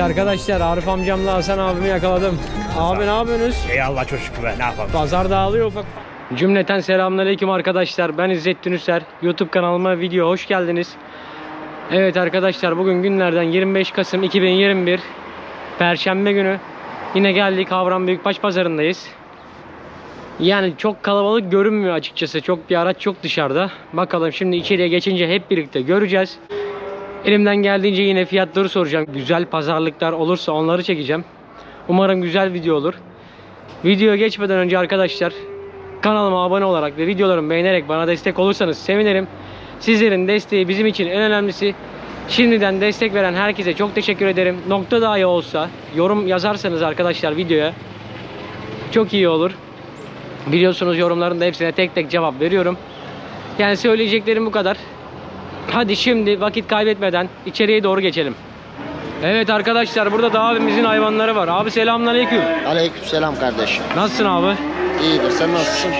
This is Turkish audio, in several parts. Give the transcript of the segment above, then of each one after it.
Evet arkadaşlar Arif amcamla Hasan abimi yakaladım. Abi ne yapıyorsunuz? Ey Allah çok şükür be ne yapalım. Pazar dağılıyor ufak. Cümleten selamünaleyküm arkadaşlar. Ben İzzet Dünüser. YouTube kanalıma video hoş geldiniz. Evet arkadaşlar bugün günlerden 25 Kasım 2021 Perşembe günü. Yine geldik Havran Büyükbaş Pazarı'ndayız. Yani çok kalabalık görünmüyor açıkçası. Çok bir araç çok dışarıda. Bakalım şimdi içeriye geçince hep birlikte göreceğiz. Elimden geldiğince yine fiyatları soracağım. Güzel pazarlıklar olursa onları çekeceğim. Umarım güzel video olur. Videoya geçmeden önce arkadaşlar kanalıma abone olarak ve videolarımı beğenerek bana destek olursanız sevinirim. Sizlerin desteği bizim için en önemlisi. Şimdiden destek veren herkese çok teşekkür ederim. Nokta dahi olsa yorum yazarsanız arkadaşlar videoya çok iyi olur. Biliyorsunuz yorumların da hepsine tek tek cevap veriyorum. Yani söyleyeceklerim bu kadar. Hadi şimdi vakit kaybetmeden içeriye doğru geçelim. Evet arkadaşlar burada da abimizin hayvanları var. Abi selamünaleyküm. Aleykümselam kardeşim. Nasılsın abi? İyidir sen nasılsın?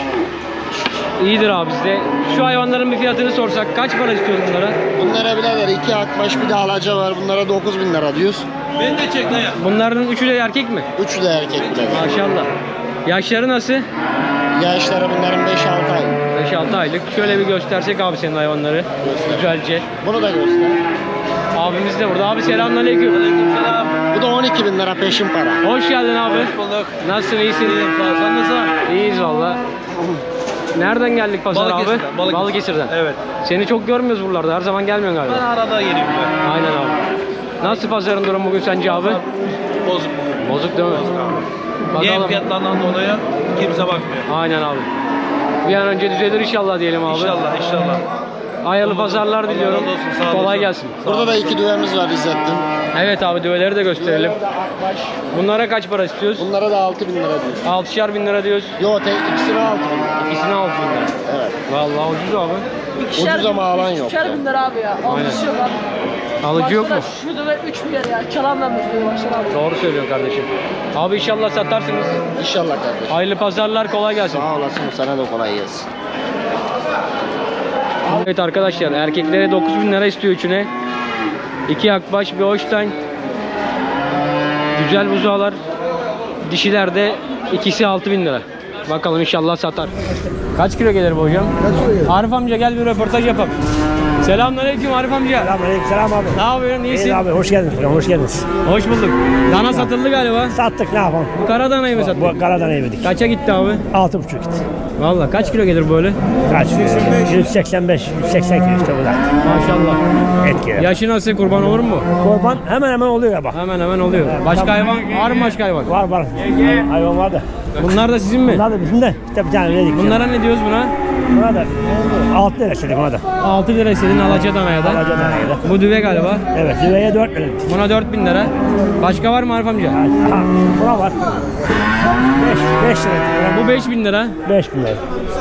İyidir abi bizde. Şu hayvanların bir fiyatını sorsak kaç para istiyorsun bunlara? Bunlara birader iki akbaş bir de alaca var. Bunlara 9000 bin lira diyoruz. Bunların üçü de erkek mi? Üçü de erkek birader. Maşallah. Yaşları nasıl? Yaşları bunların 5-6 ay. 5-6 aylık. Şöyle bir göstersek abi senin hayvanları. Göster. Güzelce. Bunu da göster. Abimiz de burada. Abi selamünaleyküm. Aleykümselam. Bu da 12 bin lira peşin para. Hoş geldin abi. Hoş bulduk. Nasılsın? iyisin? İyiyim sağ ol. Sen nasılsın? İyiyiz valla. Nereden geldik pazar abi? Balıkesir'den, Balıkesir. Balıkesir'den. Evet. Seni çok görmüyoruz buralarda. Her zaman gelmiyorsun Ben galiba. arada geliyorum ben. Aynen abi. Nasıl pazarın durumu bugün sence abi? Bozuk. Bozuk değil mi? Yem Bakalım. fiyatlarından dolayı kimse bakmıyor. Aynen abi. Bir an önce düzelir inşallah diyelim abi. İnşallah inşallah. Hayırlı pazarlar Allah diliyorum. razı olsun, sağ Kolay olasın. gelsin. Burada da iki düvemiz var İzzettin. Evet abi düveleri de gösterelim. Bunlara da akbaş. Bunlara kaç para istiyoruz? Bunlara da 6 bin lira diyoruz. Altışar bin lira diyoruz. Yo tek ikisine 6 bin lira. İkisine altı bin lira. Evet. Vallahi ucuz abi. Ucuz ama alan yok. İkişer bin lira abi ya. Alıcısı yok abi. Alıcı yok mu? Şurada da 3 milyar ya. Çalanlar mı istiyor baksana abi. Doğru söylüyorsun kardeşim. Abi inşallah satarsınız. İnşallah kardeşim. Hayırlı pazarlar kolay gelsin. Sağ olasın sana da kolay gelsin. Evet arkadaşlar erkeklere 9000 lira istiyor üçüne. İki akbaş bir hoştan. Güzel buzağlar. Dişilerde ikisi 6000 lira. Bakalım inşallah satar. Kaç kilo gelir bu hocam? Kaç kilo gelir? Arif amca gel bir röportaj yapalım. Selamünaleyküm Arif amca. Selamünaleyküm selam abi. Ne yapıyorsun? İyisin? İyi abi hoş geldiniz. Hoş geldiniz. Hoş bulduk. Dana satıldı galiba. Sattık ne yapalım? Bu kara danayı mı sattın? Bu karadan yemedik. Kaça gitti abi? Altı buçuk gitti. Valla kaç kilo gelir böyle? Kaç? 185, 180 kilo işte bu da. Maşallah. Et gelir. Yaşı nasıl kurban olur mu? Kurban hemen hemen oluyor ya bak. Hemen hemen oluyor. Başka Tamam. hayvan var mı başka hayvan? Var var. Hayvan var da. Bunlar da sizin mi? Bunlar da bizim de. İşte bir tane verdik. Bunlara ne diyoruz buna? Buna da 6 lira istedik buna da. 6 lira istedin alaca danaya da. Alaca danaya da. Bu düve galiba. Evet. Düveye 4 lira. Buna 4000 lira. Başka var mı Arif amca? Aha, buna var. 5, 5 lira. Bu 5000 lira. 5 bin lira.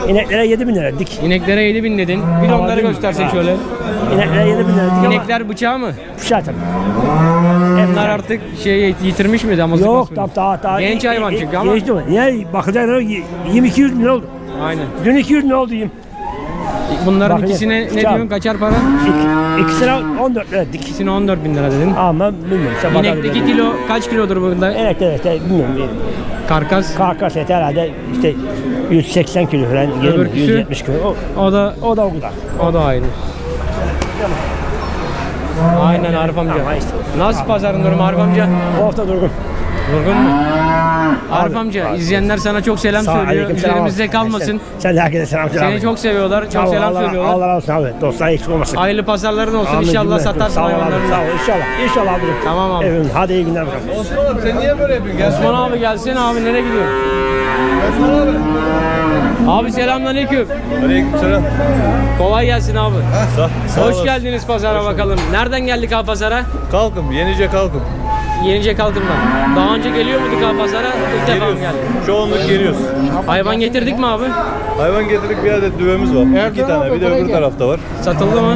İneklere 7 bin lira dik. İneklere 7000 dedin. Bir de Tamam, onları değil mi? göstersek Ha. şöyle. İneklere 7 bin lira dik ama İnekler bıçağı mı? kuşağı tabii. Bunlar artık şey yitirmiş mi damızlık Yok tam daha daha. Genç hayvan çünkü ama. Genç değil mi? Niye bakacaksın? 22 200 bin lira oldu. Aynen. Dün 200 bin oldu yiyeyim. Bunların Bak, ikisine ne bıçağı. diyorsun? Kaçar para? İki, ikisine 14 lira dik. İkisine 14 bin lira dedin. Ama bilmiyorum. Sen İnekteki kilo kaç kilodur bunda? Evet evet evet, bilmiyorum. Karkas. Karkas eti herhalde işte 180 kilo falan. Öbürküsü? 170 kilo. O, O da o da o kadar. o da aynı. Aynen Arif amca. İşte. Nasıl pazarın durumu Arif amca? Bu hafta durgun. Durgun mu? Arif Abi, amca abi. izleyenler sana çok selam Sağ söylüyor. aleyküm selam Üzerimizde abi. kalmasın. Sen, sen de herkese selam selam. Seni çok seviyorlar. Sağ Çok ol, selam Allah, söylüyorlar. Allah razı olsun abi. Dostlar eksik olmasın. Hayırlı pazarların olsun. Amin İnşallah cümle. satarsın Sağ ol abi, hayvanlarını. Sağ ol inşallah. İnşallah abi. Tamam abi. Evet, hadi iyi günler bakalım. Osman sen niye böyle yapıyorsun? Gel. Osman abi gelsene abi nereye gidiyorsun? Osman abi. Abi selamünaleyküm. Aleykümselam. Kolay gelsin abi. Sağ, sağ Hoş olasın. geldiniz pazara bakalım. Nereden geldik abi pazara? Kalkım, yenice kalkım. Yenice Kalkın'dan. Daha önce geliyor muyduk abi pazara? İlk defa mı Geliyoruz. geldik? Çoğunluk geliyoruz. Hayvan getirdik mi abi? Hayvan getirdik bir adet düvemiz var. İki tane bir de öbür tarafta var. Satıldı mı?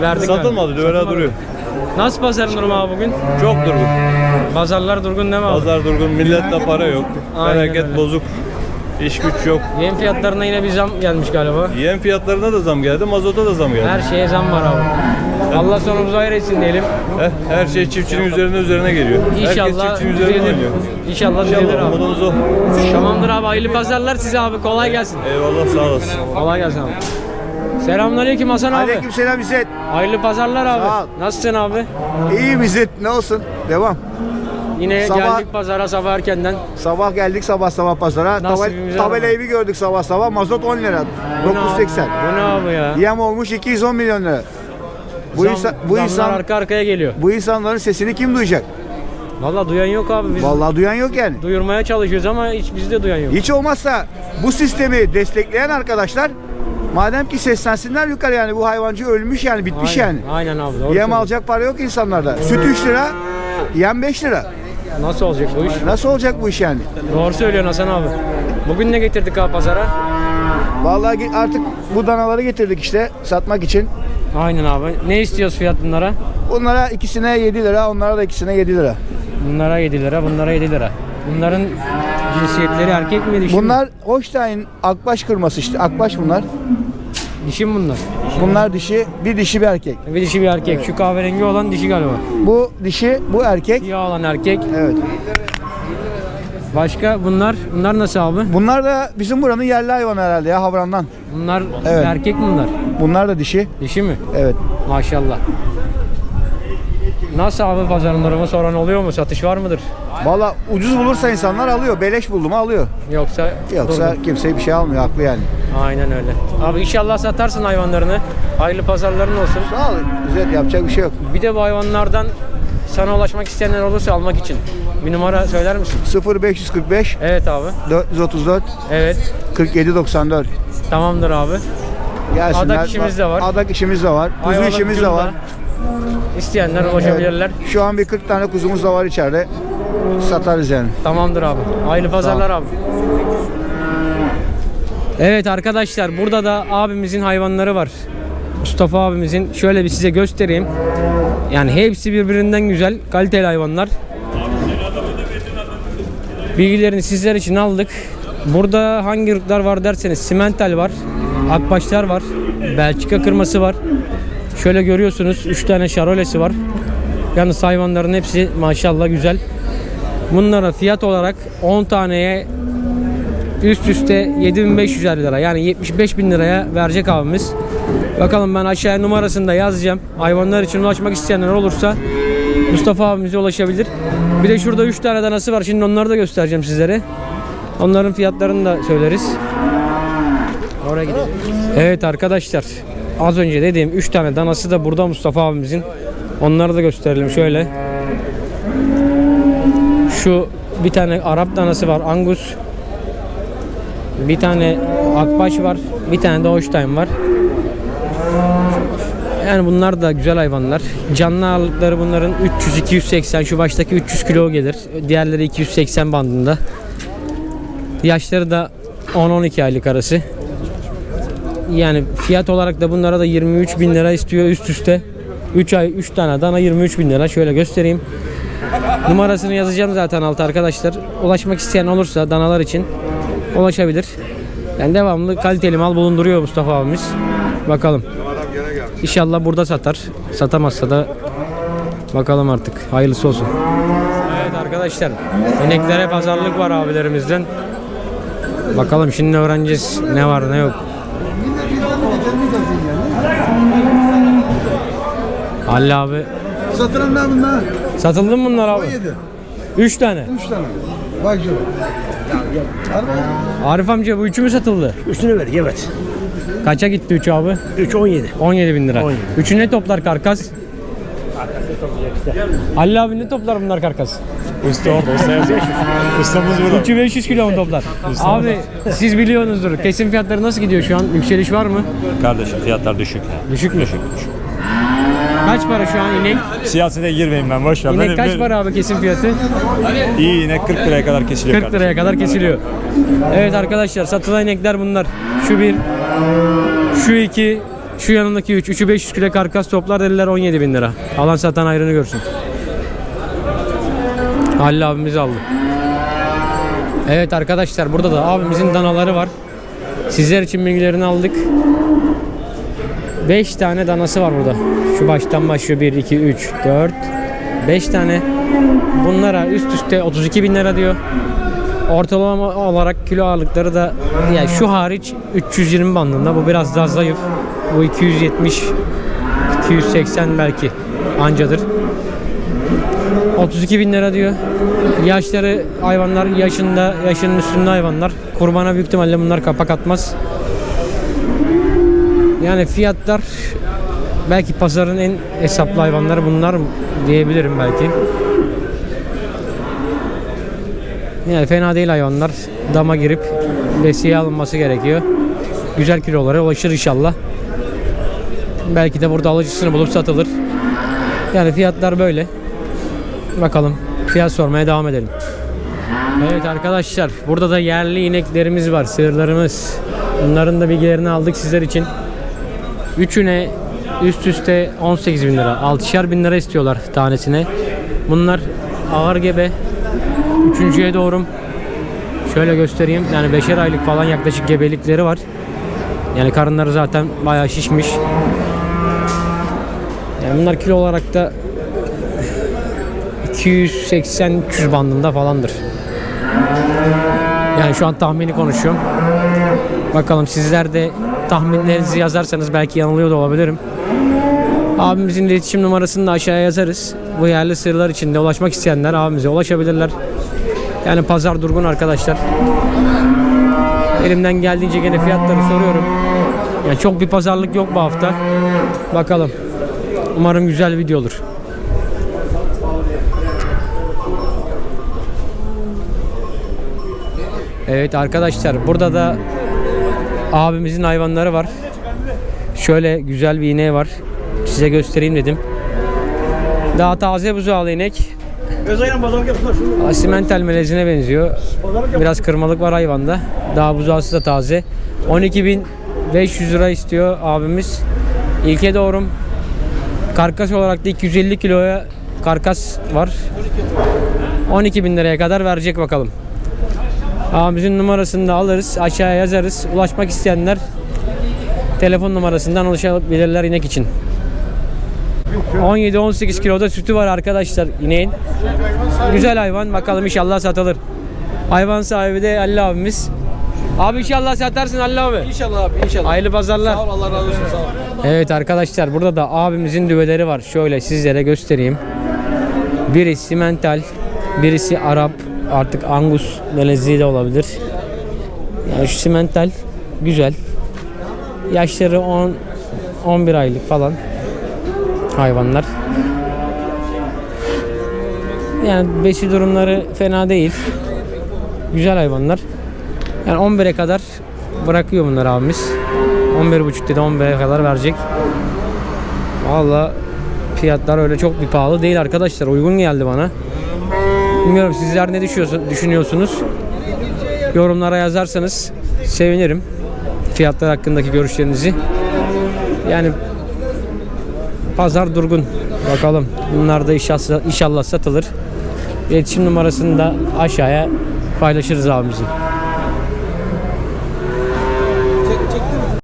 Verdik Satılmadı, düveler Satılmadı. duruyor. Nasıl pazarın durumu abi bugün? Çok durgun. Pazarlar durgun değil mi abi? Pazar durgun, millette para yok. Aynen Felaket öyle. bozuk. İş güç yok. Yem fiyatlarına yine bir zam gelmiş galiba. Yem fiyatlarına da zam geldi, mazota da zam geldi. Her şeye zam var abi. Allah sonumuzu hayır etsin diyelim. Her, her şey çiftçinin üzerine üzerine geliyor. Herkes İnşallah çiftçinin üzerine düzelir. oynuyor. İnşallah düzelir İnşallah abi. umudumuz o. Tamamdır abi hayırlı pazarlar size abi kolay gelsin. Eyvallah sağ olasın. Kolay gelsin abi. Selamünaleyküm Hasan abi. Aleykümselam İzzet. Hayırlı pazarlar abi. Sağ ol. Nasılsın abi? İyiyim İzzet. Ne olsun? Devam. Yine Sabah- geldik pazara sabah erkenden. Sabah geldik sabah sabah pazara. Tabel, Nasibimize tabelayı bir gördük sabah sabah. Mazot 10 lira. Bu ne 980. abi? Bu ne abi ya? Yem olmuş 210 milyon lira. Bu Zam- insan bu zamlar insan arka arkaya geliyor. bu insanların sesini kim duyacak? Vallahi duyan yok abi. Biz Vallahi duyan yok yani. duyurmaya çalışıyoruz ama hiç bizde duyan yok. Hiç olmazsa bu sistemi destekleyen arkadaşlar madem ki seslensinler yukarı yani bu hayvancı ölmüş yani bitmiş Aynen, yani. aynen abi doğru Yem alacak para yok insanlarda. Süt 3 lira, yem 5 lira. Nasıl olacak bu iş? Nasıl olacak bu iş yani? Doğru söylüyorsun Hasan abi. Bugün ne getirdik abi pazara? Vallahi artık bu danaları getirdik işte satmak için. Aynen abi. Ne istiyoruz fiyat bunlara? Bunlara ikisine 7 lira, onlara da ikisine 7 lira. Bunlara 7 lira, bunlara 7 lira. Bunların cinsiyetleri erkek mi dişi mi? Bunlar Holstein akbaş kırması işte. Akbaş bunlar. Dişi mi bunlar? Bunlar dişi, bir dişi bir erkek. Bir dişi bir erkek. Şu kahverengi olan dişi galiba. Bu dişi, bu erkek. Siyah olan erkek. Evet. Başka bunlar? Bunlar nasıl abi? Bunlar da bizim buranın yerli hayvanı herhalde ya Havran'dan. Bunlar Evet. erkek mi bunlar? Bunlar da dişi. Dişi mi? Evet. Maşallah. Nasıl abi pazarın durumu soran oluyor mu? Satış var mıdır? Valla ucuz bulursa insanlar alıyor. Beleş buldu mu alıyor. Yoksa Yoksa durgun. kimse bir şey almıyor. Haklı yani. Aynen öyle. Abi inşallah satarsın hayvanlarını. Hayırlı pazarların olsun. Sağ ol. Güzel yapacak bir şey yok. Bir de bu hayvanlardan sana ulaşmak isteyenler olursa almak için bir numara söyler misin? 0545 Evet abi. 434 Evet. 47 94. Tamamdır abi. Gelsinler. Adak işimiz de var. Adak işimiz de var. Kuzu Ayvalık işimiz de var. İsteyenler ulaşabilirler. Şu an bir 40 tane kuzumuz da var içeride. Satarız yani. Tamamdır abi. Hayırlı pazarlar abi. Evet arkadaşlar burada da abimizin hayvanları var. Mustafa abimizin şöyle bir size göstereyim. Yani hepsi birbirinden güzel, kaliteli hayvanlar. Bilgilerini sizler için aldık. Burada hangi ırklar var derseniz simental var, akbaşlar var, Belçika kırması var. Şöyle görüyorsunuz 3 tane şarolesi var. Yalnız hayvanların hepsi maşallah güzel. Bunlara fiyat olarak 10 taneye üst üste 7500 lira yani 75 bin liraya verecek abimiz. Bakalım ben aşağıya numarasını da yazacağım. Hayvanlar için ulaşmak isteyenler olursa Mustafa abimize ulaşabilir. Bir de şurada 3 tane danası var. Şimdi onları da göstereceğim sizlere. Onların fiyatlarını da söyleriz. Oraya gidelim. Evet arkadaşlar. Az önce dediğim 3 tane danası da burada Mustafa abimizin. Onları da gösterelim şöyle. Şu bir tane Arap danası var Angus. Bir tane Akbaş var. Bir tane de Holstein var. Yani bunlar da güzel hayvanlar. Canlı ağırlıkları bunların 300-280. Şu baştaki 300 kilo gelir. Diğerleri 280 bandında. Yaşları da 10-12 aylık arası. Yani fiyat olarak da bunlara da 23 bin lira istiyor üst üste. 3 ay 3 tane dana 23 bin lira. Şöyle göstereyim. Numarasını yazacağım zaten altı arkadaşlar. Ulaşmak isteyen olursa danalar için ulaşabilir. Yani devamlı kaliteli mal bulunduruyor Mustafa abimiz. Bakalım. İnşallah burada satar. Satamazsa da bakalım artık. Hayırlısı olsun. Evet arkadaşlar. İneklere pazarlık var abilerimizden. Bakalım şimdi öğreneceğiz ne var ne yok. Halil abi. Satılanlar bunlar. Satıldı mı bunlar abi? 3 tane. 3 tane. Bak şöyle. Arif amca bu üçü mü satıldı? Üstünü ver evet. Kaça gitti 3 abi? 3 17. 17 bin lira. 17. Üçü ne toplar karkas? Halil abi ne toplar bunlar karkas? Usta yazıyor. Ustamız burada. Üçü 500 kilo mu toplar? abi siz biliyorsunuzdur. Kesim fiyatları nasıl gidiyor şu an? Yükseliş var mı? Kardeşim fiyatlar düşük ya. Düşük mü? Kaç para şu an inek? Siyasete girmeyin ben boş ver. İnek kaç para abi kesim fiyatı? İyi inek 40 liraya kadar kesiliyor 40 liraya kadar kesiliyor. Evet arkadaşlar satılan inekler bunlar. Şu bir, şu iki, şu yanındaki üç. Üçü 500 kilo karkas toplar dediler 17 bin lira. Alan satan ayrını görsün. Halil abimiz aldı. Evet arkadaşlar burada da abimizin danaları var. Sizler için bilgilerini aldık. 5 tane danası var burada. Şu baştan başlıyor 1, 2, 3, 4, 5 tane. Bunlara üst üste 32 bin lira diyor. Ortalama olarak kilo ağırlıkları da yani şu hariç 320 bandında. Bu biraz daha zayıf. Bu 270 280 belki ancadır. 32 bin lira diyor. Yaşları hayvanlar yaşında yaşının üstünde hayvanlar. Kurbana büyük ihtimalle bunlar kapak atmaz. Yani fiyatlar belki pazarın en hesaplı hayvanları bunlar diyebilirim belki. Yani fena değil hayvanlar. Dama girip besiye alınması gerekiyor. Güzel kilolara ulaşır inşallah. Belki de burada alıcısını bulup satılır. Yani fiyatlar böyle. Bakalım fiyat sormaya devam edelim. Evet arkadaşlar burada da yerli ineklerimiz var sığırlarımız. Bunların da bilgilerini aldık sizler için. Üçüne üst üste 18 bin lira. 6'şer bin lira istiyorlar tanesine. Bunlar ağır gebe. Üçüncüye doğru şöyle göstereyim. Yani beşer aylık falan yaklaşık gebelikleri var. Yani karınları zaten bayağı şişmiş. Yani bunlar kilo olarak da 280-300 bandında falandır. Yani şu an tahmini konuşuyorum. Bakalım sizler de tahminlerinizi yazarsanız belki yanılıyor da olabilirim. Abimizin iletişim numarasını da aşağıya yazarız. Bu yerli sırlar içinde ulaşmak isteyenler abimize ulaşabilirler. Yani pazar durgun arkadaşlar. Elimden geldiğince gene fiyatları soruyorum. Yani çok bir pazarlık yok bu hafta. Bakalım. Umarım güzel video olur. Evet arkadaşlar burada da abimizin hayvanları var. Şöyle güzel bir ineği var. Size göstereyim dedim. Daha taze buzağlı inek. Simental melezine benziyor. Biraz kırmalık var hayvanda. Daha buzağısı da taze. 12.500 lira istiyor abimiz. İlke doğrum. Karkas olarak da 250 kiloya karkas var. 12 bin liraya kadar verecek bakalım. Abimizin numarasını da alırız. Aşağıya yazarız. Ulaşmak isteyenler telefon numarasından ulaşabilirler inek için. 17-18 kiloda sütü var arkadaşlar ineğin. Güzel hayvan. Bakalım inşallah satılır. Hayvan sahibi de Ali abimiz. Abi inşallah satarsın Ali abi. İnşallah abi inşallah. Hayırlı pazarlar. Sağ ol Allah razı olsun sağ ol. Evet arkadaşlar burada da abimizin düveleri var. Şöyle sizlere göstereyim. Biri simental, birisi Arap, artık Angus melezi de olabilir. Yani şu simental güzel. Yaşları 10 11 aylık falan hayvanlar. Yani besi durumları fena değil. Güzel hayvanlar. Yani 11'e kadar bırakıyor bunlar abimiz. 11.5 dedi 11'e kadar verecek. Valla fiyatlar öyle çok bir pahalı değil arkadaşlar. Uygun geldi bana. Bilmiyorum sizler ne düşünüyorsun- düşünüyorsunuz? Yorumlara yazarsanız sevinirim. Fiyatlar hakkındaki görüşlerinizi. Yani pazar durgun. Bakalım. Bunlar da inşallah satılır. İletişim numarasını da aşağıya paylaşırız abimizin.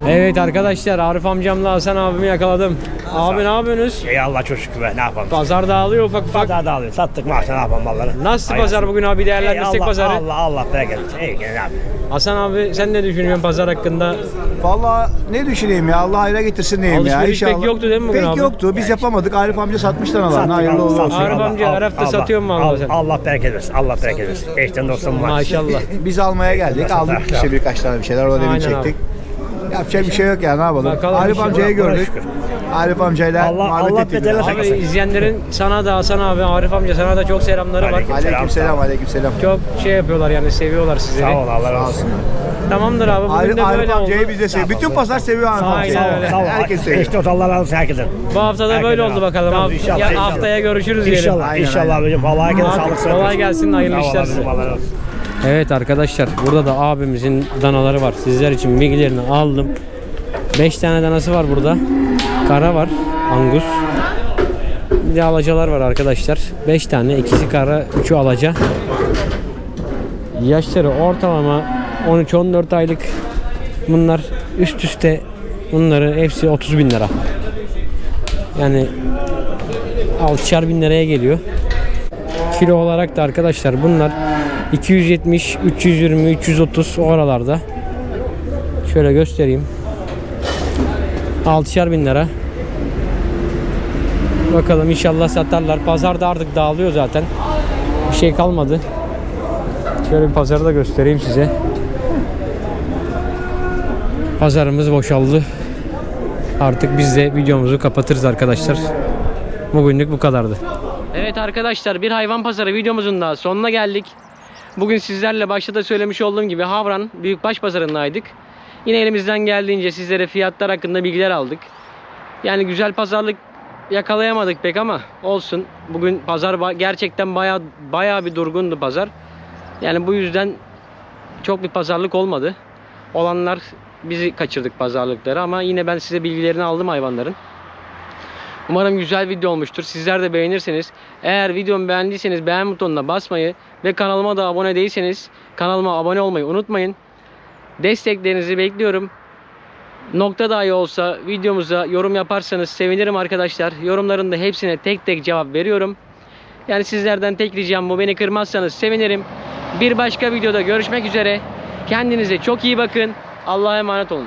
Evet arkadaşlar Arif amcamla Hasan abimi yakaladım. Abi ne yapıyorsunuz? Ey Allah çok şükür be ne yapalım. Pazar dağılıyor ufak ufak. Daha da alıyor. Sattık maaşına ne yapalım malları. Nasıl Hayır. pazar bugün abi Ey değerlendirsek Allah, pazarı? Allah Allah bereket. Ey gene abi. Hasan abi sen ne düşünüyorsun pazar hakkında? Vallahi ne düşüneyim ya Allah hayra getirsin diyeyim ya Alışveriş pek inşallah. yoktu değil mi bugün Pek abi? yoktu biz yapamadık Arif amca satmış danalarını Sattık, hayırlı Allah, uğurlu olsun. Arif Allah, amca, Allah, Arif'te Allah, satıyor mu Allah, abi sen? Allah bereket versin. Allah bereket versin. Eşten dostum var. Maşallah. Biz almaya geldik aldık işte birkaç tane bir şeyler orada Aynen bir çektik. Yapacak bir şey yok ya ne yapalım. Bakalım Arif inşallah. amcayı Buna gördük. şükür. Arif amcayla Allah- muhabbet Allah ettik. Abi izleyenlerin sana da Hasan abi, Arif amca sana da çok selamları var. Aleyküm. Aleyküm selam aleyküm selam. Çok şey yapıyorlar yani seviyorlar sizleri. Sağ ol Allah razı olsun. Tamamdır abi bugün Arif, de Arif böyle amcayı oldu. biz de seviyoruz. Bütün pazar seviyor Arif Aynen amcayı. öyle. Sağ ol. Herkes seviyor. Eşte Allah razı olsun herkesten. Bu hafta da böyle oldu bakalım Tamam, abi. inşallah, Ya inşallah. haftaya görüşürüz diyelim. İnşallah. Aynen, inşallah abicim. Allah herkese sağlık sıhhat kolay versin. gelsin, hayırlı Sağ ol işler abicim, size. Allah razı olsun. Evet arkadaşlar burada da abimizin danaları var. Sizler için bilgilerini aldım. 5 tane danası var burada. Kara var. Angus. Bir de alacalar var arkadaşlar. 5 tane. ikisi kara, üçü alaca. Yaşları ortalama 13-14 aylık. Bunlar üst üste bunları hepsi 30 bin lira. Yani 6'şar bin liraya geliyor. Kilo olarak da arkadaşlar bunlar 270, 320, 330 o aralarda. Şöyle göstereyim. 6'şar bin lira. Bakalım inşallah satarlar. Pazarda artık dağılıyor zaten. Bir şey kalmadı. Şöyle bir pazarı da göstereyim size. Pazarımız boşaldı. Artık biz de videomuzu kapatırız arkadaşlar. Bugünlük bu kadardı. Evet arkadaşlar bir hayvan pazarı videomuzun da sonuna geldik. Bugün sizlerle başta da söylemiş olduğum gibi Havran Büyükbaş Pazarı'ndaydık. Yine elimizden geldiğince sizlere fiyatlar hakkında bilgiler aldık. Yani güzel pazarlık yakalayamadık pek ama olsun. Bugün pazar gerçekten baya baya bir durgundu pazar. Yani bu yüzden çok bir pazarlık olmadı. Olanlar bizi kaçırdık pazarlıkları ama yine ben size bilgilerini aldım hayvanların. Umarım güzel video olmuştur. Sizler de beğenirseniz. Eğer videomu beğendiyseniz beğen butonuna basmayı ve kanalıma da abone değilseniz kanalıma abone olmayı unutmayın. Desteklerinizi bekliyorum. Nokta dahi olsa videomuza yorum yaparsanız sevinirim arkadaşlar. Yorumların da hepsine tek tek cevap veriyorum. Yani sizlerden tek ricam bu. Beni kırmazsanız sevinirim. Bir başka videoda görüşmek üzere. Kendinize çok iyi bakın. Allah'a emanet olun.